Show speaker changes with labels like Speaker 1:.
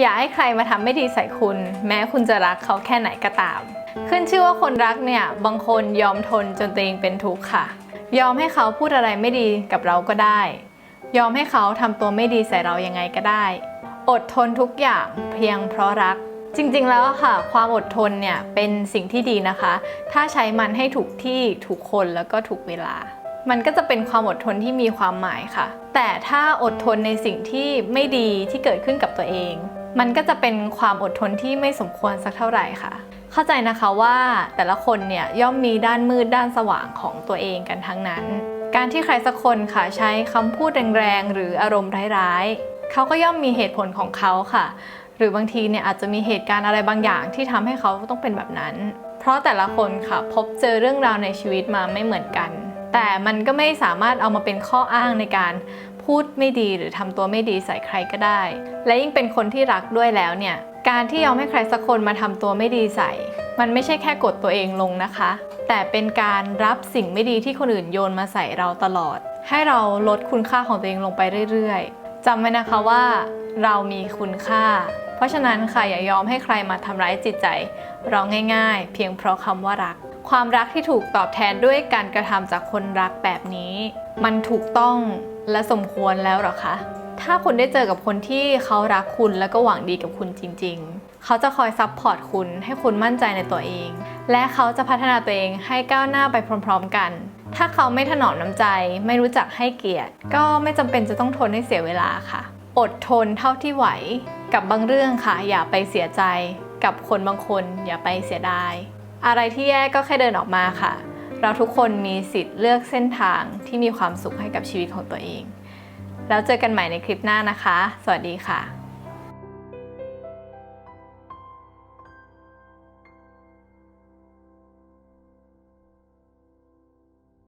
Speaker 1: อย่าให้ใครมาทำไม่ดีใส่คุณ แม้คุณจะรักเขาแค่ไหนก็ตาม ขึ้นชื่อว่าคนรักเนี่ยบางคนยอมทนจนตัวเองเป็นทุกข์ค่ะ ยอมให้เขาพูดอะไรไม่ดีกับเราก็ได้ ยอมให้เขาทำตัวไม่ดีใส่เรายังไงก็ได้ อดทนทุกอย่างเพียงเพราะรัก จริงๆแล้วค่ะ ความอดทนเนี่ยเป็นสิ่งที่ดีนะคะ ถ้าใช้มันให้ถูกที่ถูกคนแล้วก็ถูกเวลา มันก็จะเป็นความอดทนที่มีความหมายค่ะ แต่ถ้าอดทนในสิ่งที่ไม่ดีที่เกิดขึ้นกับตัวเอง มันก็จะเป็นความอดทนที่ไม่สมควรสักเท่าไหร่ค่ะ เข้าใจนะคะว่าแต่ละคนเนี่ยย่อมมีด้านมืดด้านสว่างของตัวเองกันทั้งนั้น การที่ใครสักคนค่ะใช้คำพูดแรงๆหรืออารมณ์ร้ายๆเขาก็ย่อมมีเหตุผลของเขาค่ะ หรือบางทีเนี่ยอาจจะมีเหตุการณ์อะไรบางอย่างที่ทำให้เขาต้องเป็นแบบนั้น เพราะแต่ละคนค่ะพบเจอเรื่องราวในชีวิตมาไม่เหมือนกัน แต่มันก็ไม่สามารถเอามาเป็นข้ออ้างในการพูดไม่ดีหรือทำตัวไม่ดีใส่ใครก็ได้ และยิ่งเป็นคนที่รักด้วยแล้วเนี่ย การที่ยอมให้ใครสักคนมาทำตัวไม่ดีใส่ มันไม่ใช่แค่กดตัวเองลงนะคะ แต่เป็นการรับสิ่งไม่ดีที่คนอื่นโยนมาใส่เราตลอด ให้เราลดคุณค่าของตัวเองลงไปเรื่อยๆจำไว้นะคะว่าเรามีคุณค่า เพราะฉะนั้นค่ะอย่ายอมให้ใครมาทำร้ายจิตใจ เราง่าย ๆ เพียงเพราะคำว่ารัก ความรักที่ถูกตอบแทนด้วยการกระทำจากคนรักแบบนี้ มันถูกต้องและสมควรแล้วหรอคะ ถ้าคุณได้เจอกับคนที่เขารักคุณแล้วก็หวังดีกับคุณจริง ๆ เขาจะคอยซัพพอร์ตคุณให้คุณมั่นใจในตัวเอง และเขาจะพัฒนาตัวเองให้ก้าวหน้าไปพร้อม ๆ กัน ถ้าเขาไม่ถนอมน้ำใจ ไม่รู้จักให้เกียรติ ก็ไม่จำเป็นจะต้องทนให้เสียเวลาค่ะ อดทนเท่าที่ไหว กับบางเรื่องค่ะ อย่าไปเสียใจ กับคนบางคนอย่าไปเสียดาย อะไรที่แย่ก็แค่เดินออกมาค่ะ เราทุกคนมีสิทธิ์เลือกเส้นทางที่มีความสุขให้กับชีวิตของตัวเอง แล้วเจอกันใหม่ในคลิปหน้านะคะ สวัสดีค่ะ